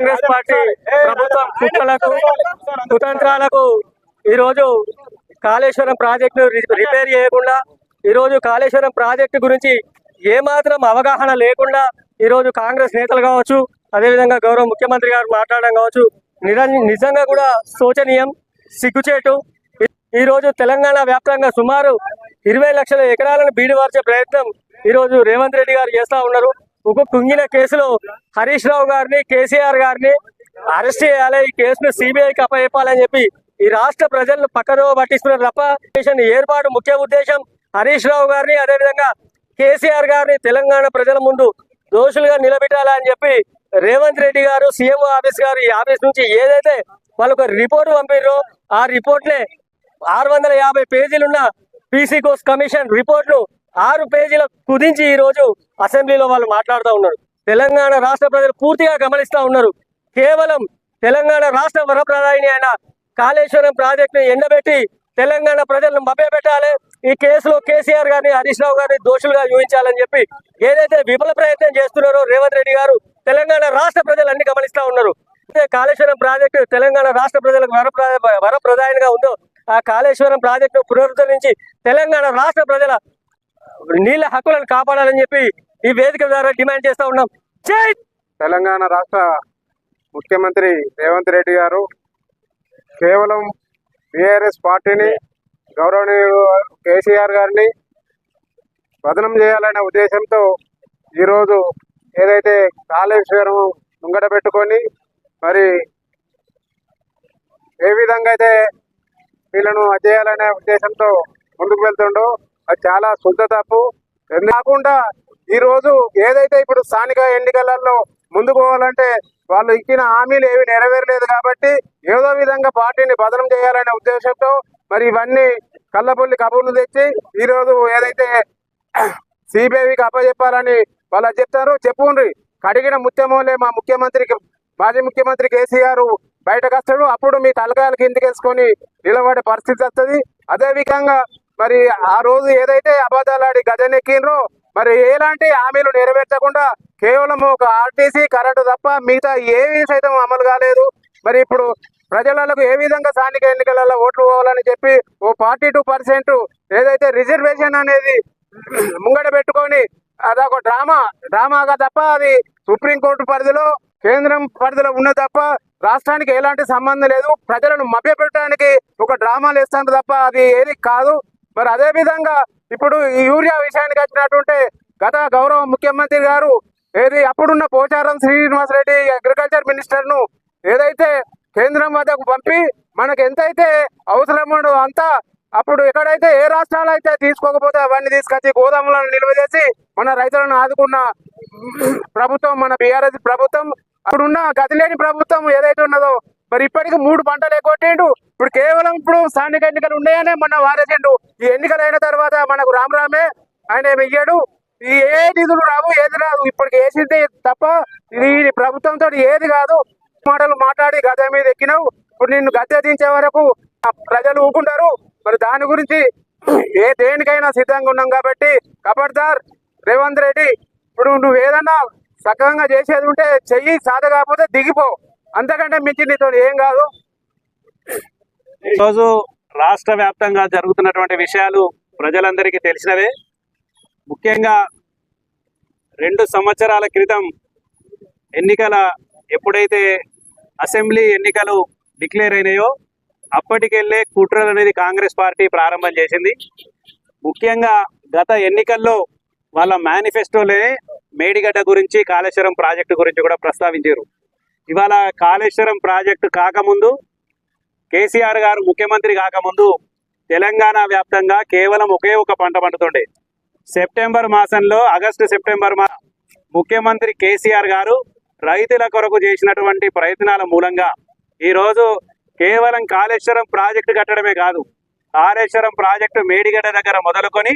Congress party ప్రభుత్వం కుట్రలకు కుతంత్రాలకు ఈరోజు Kaleshwaram project repair చేయకుండా ఈరోజు కాళేశ్వరం ప్రాజెక్టు గురించి ఏమాత్రం అవగాహన లేకుండా ఈరోజు కాంగ్రెస్ నేతలు కావచ్చు అదేవిధంగా గౌరవ ముఖ్యమంత్రి గారు మాట్లాడడం కావచ్చు నిజం- నిజంగా కూడా శోచనీయం సిగ్గుచేటు. ఈ- ఈరోజు తెలంగాణ వ్యాప్తంగా సుమారు ఇరవై లక్షల ఎకరాలను బీడువార్చే ప్రయత్నం ఈరోజు రేవంత్ రెడ్డి గారు చేస్తా ఉన్నారు. ఒక కుంగిన కేసులో హరీష్ రావు గారిని కేసీఆర్ గారిని అరెస్ట్ చేయాలి. ఈ కేసును సిబిఐకి అప్పచెప్పాలని చెప్పి ఈ రాష్ట్ర ప్రజలను పక్కదో పట్టిస్తున్నారు తప్ప ఏర్పాటు ముఖ్య ఉద్దేశం హరీష్ రావు గారిని అదేవిధంగా కేసీఆర్ గారిని తెలంగాణ ప్రజల ముందు దోషులుగా నిలబెట్టాలని చెప్పి రేవంత్ రెడ్డి గారు సీఎం ఆఫీస్ గారు ఈ ఆఫీస్ నుంచి ఏదైతే వాళ్ళకు రిపోర్ట్ పంపిర్రో ఆ రిపోర్ట్ నే ఆరు వందల యాభై పేజీలున్న పీసీ కోర్స్ కమిషన్ రిపోర్ట్ను ఆరు పేజీల కుదించి ఈ రోజు అసెంబ్లీలో వాళ్ళు మాట్లాడుతూ ఉన్నారు. తెలంగాణ రాష్ట్ర ప్రజలు పూర్తిగా గమనిస్తా ఉన్నారు. కేవలం తెలంగాణ రాష్ట్ర వరప్రదాయిని అయిన కాళేశ్వరం ప్రాజెక్టును ఎండబెట్టి తెలంగాణ ప్రజలను మభ్యపెట్టాలి. ఈ కేసులో కేసీఆర్ గారిని హరీష్ రావు గారిని దోషులుగా చూపించాలని చెప్పి ఏదైతే విఫల ప్రయత్నం చేస్తున్నారో రేవంత్ రెడ్డి గారు తెలంగాణ రాష్ట్ర ప్రజలు అన్ని గమనిస్తా ఉన్నారు. అయితే కాళేశ్వరం ప్రాజెక్టు తెలంగాణ రాష్ట్ర ప్రజలకు వరప్రద వరప్రదాయంగా ఉందో ఆ కాళేశ్వరం ప్రాజెక్టు పునరుద్ధరించి తెలంగాణ రాష్ట్ర ప్రజల నీళ్ళ హక్కులను కాపాడాలని చెప్పి ఈ వేదిక ద్వారా డిమాండ్ చేస్తా ఉన్నాం. జై తెలంగాణ రాష్ట్ర ముఖ్యమంత్రి రేవంత్ రెడ్డి గారు కేవలం బీఆర్ఎస్ పార్టీని గౌరవనీయులు కేసీఆర్ గారిని వదనం చేయాలనే ఉద్దేశంతో ఈరోజు ఏదైతే కాళేశ్వరం ముంగట పెట్టుకొని మరి ఏ విధంగా అయితే వీళ్ళను చేయాలనే ఉద్దేశంతో ముందుకు వెళ్తుండో అది చాలా శుద్ధ తప్పు. కాకుండా ఈ రోజు ఏదైతే ఇప్పుడు స్థానిక ఎన్నికలలో ముందుకు పోవాలంటే వాళ్ళు ఇచ్చిన హామీలు ఏవి నెరవేరలేదు కాబట్టి ఏదో విధంగా పార్టీని బదనం చేయాలనే ఉద్దేశంతో మరి ఇవన్నీ కళ్ళబొల్లి కబుర్లు తెచ్చి ఈ రోజు ఏదైతే సిబిఐకి అప్పచెప్పాలని వాళ్ళు చెప్తారు చెప్పుండ్రి. కడిగిన ముత్యమోలే మా ముఖ్యమంత్రికి మాజీ ముఖ్యమంత్రి కేసీఆర్ బయటకు వస్తాడు. అప్పుడు మీ తలకాయలు కిందికేసుకొని నిలబడే పరిస్థితి వస్తుంది. అదేవిధంగా మరి ఆ రోజు ఏదైతే అబద్ధాలాడి గజనెక్కిండ్రో మరి ఎలాంటి హామీలు నెరవేర్చకుండా కేవలం ఒక ఆర్టీసీ కరెంటు తప్ప మిగతా ఏవి సైతం అమలు కాలేదు. మరి ఇప్పుడు ప్రజలకు ఏ విధంగా స్థానిక ఎన్నికలలో ఓట్లు పోవాలని చెప్పి ఓ ఫార్టీ టూ పర్సెంట్ ఏదైతే రిజర్వేషన్ అనేది ముంగడ పెట్టుకొని అదొక డ్రామా డ్రామాగా తప్ప అది సుప్రీంకోర్టు పరిధిలో కేంద్రం పరిధిలో ఉన్న తప్ప రాష్ట్రానికి ఎలాంటి సంబంధం లేదు. ప్రజలను మభ్యపెట్టడానికి ఒక డ్రామాలు వేస్తాను తప్ప అది ఏది కాదు. మరి అదే విధంగా ఇప్పుడు ఈ యూరియా విషయానికి వచ్చినట్టుంటే గత గౌరవ ముఖ్యమంత్రి గారు ఏది అప్పుడున్న పోచారం శ్రీనివాస్ రెడ్డి అగ్రికల్చర్ మినిస్టర్ను ఏదైతే కేంద్రం వద్దకు పంపి మనకు ఎంతైతే అవసరమో అంతా అప్పుడు ఎక్కడైతే ఏ రాష్ట్రాలు అయితే తీసుకోకపోతే అవన్నీ తీసుకొచ్చి గోదాములను నిల్వ చేసి మన రైతులను ఆదుకున్న ప్రభుత్వం మన బీఆర్ఎస్ ప్రభుత్వం అప్పుడున్న గతిలేని ప్రభుత్వం ఏదైతే ఉన్నదో మరి ఇప్పటికి మూడు పంటలు ఎగ్గొట్టిండు. ఇప్పుడు కేవలం ఇప్పుడు స్థానిక ఎన్నికలు ఉన్నాయనే మొన్న వారేసిండు ఈ ఎన్నికలు అయిన తర్వాత మనకు రామరామే ఆయన ఇయ్యాడు? ఈ ఏ నిధులు రావు ఏది రాదు. ఇప్పటికి వేసింది తప్ప ఇది ఈ ప్రభుత్వంతో ఏది కాదు. మాటలు మాట్లాడి గద్దె మీద ఎక్కినావు. ఇప్పుడు నిన్ను గద్దె దించే వరకు ప్రజలు ఊకుంటారు. మరి దాని గురించి ఏ దేనికైనా సిద్ధంగా ఉన్నాం కాబట్టి కబడ్దార్ రేవంత్ రెడ్డి ఇప్పుడు నువ్వు ఏదన్నా సక్రమంగా చేసేది ఉంటే చెయ్యి సాధ కాకపోతే దిగిపో. అంతకంటే మించి నీతో ఏం కాదు. ఈరోజు రాష్ట్ర వ్యాప్తంగా జరుగుతున్నటువంటి విషయాలు ప్రజలందరికీ తెలిసినవే. ముఖ్యంగా రెండు సంవత్సరాల క్రితం ఎన్నికల ఎప్పుడైతే అసెంబ్లీ ఎన్నికలు డిక్లేర్ అయినాయో అప్పటికెళ్ళే కుట్రలు అనేది కాంగ్రెస్ పార్టీ ప్రారంభం చేసింది. ముఖ్యంగా గత ఎన్నికల్లో వాళ్ళ మేనిఫెస్టోలే మేడిగడ్డ గురించి కాళేశ్వరం ప్రాజెక్టు గురించి కూడా ప్రస్తావించారు. ఇవాళ కాళేశ్వరం ప్రాజెక్టు కాకముందు కేసీఆర్ గారు ముఖ్యమంత్రి కాకముందు తెలంగాణ వ్యాప్తంగా కేవలం ఒకే ఒక పంట పండుతుండే. సెప్టెంబర్ మాసంలో ఆగస్టు సెప్టెంబర్ మా ముఖ్యమంత్రి కేసీఆర్ గారు రైతుల కొరకు చేసినటువంటి ప్రయత్నాల మూలంగా ఈరోజు కేవలం కాళేశ్వరం ప్రాజెక్టు కట్టడమే కాదు కాళేశ్వరం ప్రాజెక్టు మేడిగడ్డ దగ్గర మొదలుకొని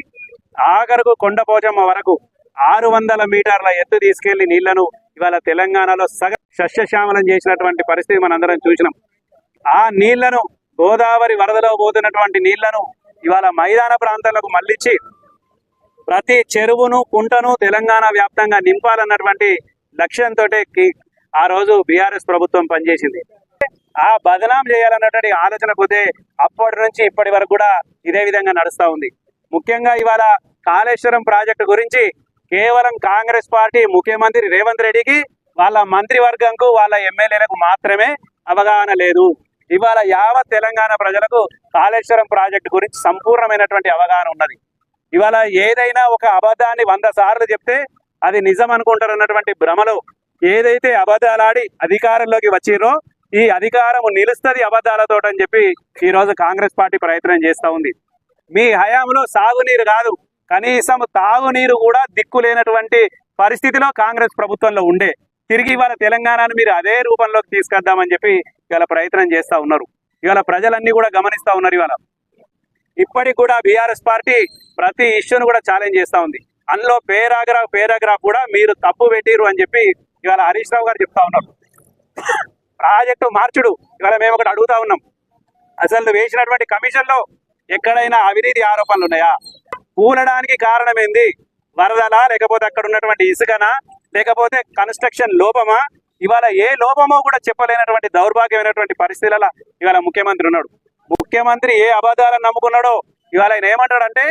ఆఖరకు కొండపోచమ్మ వరకు ఆరు వందల మీటర్ల ఎత్తు తీసుకెళ్ళి నీళ్ళను ఇవాళ తెలంగాణలో సగ సస్యశ్యామలం చేసినటువంటి పరిస్థితి మనందరం చూసినాం. ఆ నీళ్ళను గోదావరి వరదలో పోతున్నటువంటి నీళ్ళను ఇవాళ మైదాన ప్రాంతాలకు మళ్ళించి ప్రతి చెరువును కుంటను తెలంగాణ వ్యాప్తంగా నింపాలన్నటువంటి లక్ష్యంతో ఆ రోజు బీఆర్ఎస్ ప్రభుత్వం పనిచేసింది. ఆ బదనాం చేయాలన్నటువంటి ఆలోచన పోతే అప్పటి నుంచి ఇప్పటి వరకు కూడా ఇదే విధంగా నడుస్తూ ఉంది. ముఖ్యంగా ఇవాళ కాళేశ్వరం ప్రాజెక్టు గురించి కేవలం కాంగ్రెస్ పార్టీ ముఖ్యమంత్రి రేవంత్ రెడ్డికి వాళ్ళ మంత్రివర్గంకు వాళ్ళ ఎమ్మెల్యేలకు మాత్రమే అవగాహన లేదు. ఇవాళ యావత్ తెలంగాణ ప్రజలకు కాళేశ్వరం ప్రాజెక్టు గురించి సంపూర్ణమైనటువంటి అవగాహన ఉన్నది. ఇవాళ ఏదైనా ఒక అబద్ధాన్ని వంద సార్లు చెప్తే అది నిజం అనుకుంటారన్నటువంటి భ్రమలో ఏదైతే అబద్ధాలాడి అధికారంలోకి వచ్చిరో ఈ అధికారం నిలుస్తుంది అబద్ధాలతో అని చెప్పి ఈ రోజు కాంగ్రెస్ పార్టీ ప్రయత్నం చేస్తూ ఉంది. మీ హయాంలో సాగునీరు కాదు కనీసం తాగునీరు కూడా దిక్కు లేనటువంటి పరిస్థితిలో కాంగ్రెస్ ప్రభుత్వంలో ఉండే. తిరిగి ఇవాళ తెలంగాణను మీరు అదే రూపంలోకి తీసుకొద్దామని చెప్పి ఇవాళ ప్రయత్నం చేస్తూ ఉన్నారు. ఇవాళ ప్రజలన్నీ కూడా గమనిస్తూ ఉన్నారు ఇవాళ. ఇప్పటికి కూడా బీఆర్ఎస్ పార్టీ ప్రతి ఇష్యూను కూడా ఛాలెంజ్ చేస్తూ ఉంది. అందులో పేరాగ్రాఫ్ పేరాగ్రాఫ్ కూడా మీరు తప్పు పెట్టిరు అని చెప్పి ఇవాళ హరీష్ రావు గారు చెప్తా ఉన్నారు. ప్రాజెక్టు మార్చుడు ఇవాళ మేము ఒకటి అడుగుతా ఉన్నాం. అసలు నువ్వు వేసినటువంటి కమిషన్లో ఎక్కడైనా అవినీతి ఆరోపణలు ఉన్నాయా? కూలడానికి కారణం ఏంది? వరదలా లేకపోతే అక్కడ ఉన్నటువంటి ఇసుకనా లేకపోతే కన్స్ట్రక్షన్ లోపమా? ఇవాళ ఏ లోపమో కూడా చెప్పలేనటువంటి దౌర్భాగ్యమైనటువంటి పరిస్థితులలో ఇవాళ ముఖ్యమంత్రి ఉన్నాడు. ముఖ్యమంత్రి ఏ అబద్ధాలను నమ్ముకున్నాడో ఇవాళ ఆయన ఏమంటాడంటే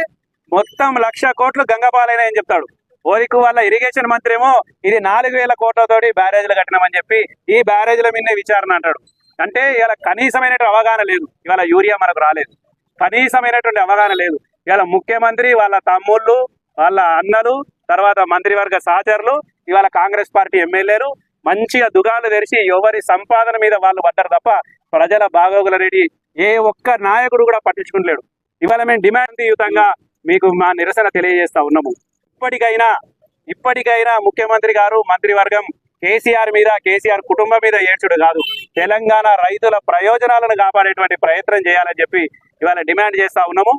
మొత్తం లక్ష కోట్లు గంగపాలైనాయని చెప్తాడు. ఓరికు వాళ్ళ ఇరిగేషన్ మంత్రి ఏమో ఇది నాలుగు వేల కోట్లతోటి బ్యారేజీలు కట్టినామని చెప్పి ఈ బ్యారేజ్ల మీదే విచారణ అంటాడు. అంటే ఇవాళ కనీసమైనటువంటి అవగాహన లేదు. ఇవాళ యూరియా మనకు రాలేదు. కనీసమైనటువంటి అవగాహన లేదు. ఇవాళ ముఖ్యమంత్రి వాళ్ళ తమ్ముళ్ళు వాళ్ళ అన్నలు తర్వాత మంత్రివర్గ సహచరులు ఇవాళ కాంగ్రెస్ పార్టీ ఎమ్మెల్యేలు మంచిగా దుగాలు తెరిచి ఎవరి సంపాదన మీద వాళ్ళు పడ్డారు తప్ప ప్రజల బాగోగుల ఏ ఒక్క నాయకుడు కూడా పట్టించుకుంటలేడు. ఇవాళ మేము డిమాండ్ యుతంగా మీకు మా నిరసన తెలియజేస్తా ఉన్నాము. ఇప్పటికైనా ఇప్పటికైనా ముఖ్యమంత్రి గారు మంత్రివర్గం కేసీఆర్ మీద కేసీఆర్ కుటుంబం మీద ఏడ్చుడు కాదు. తెలంగాణ రైతుల ప్రయోజనాలను కాపాడేటువంటి ప్రయత్నం చేయాలని చెప్పి ఇవాళ డిమాండ్ చేస్తా ఉన్నాము.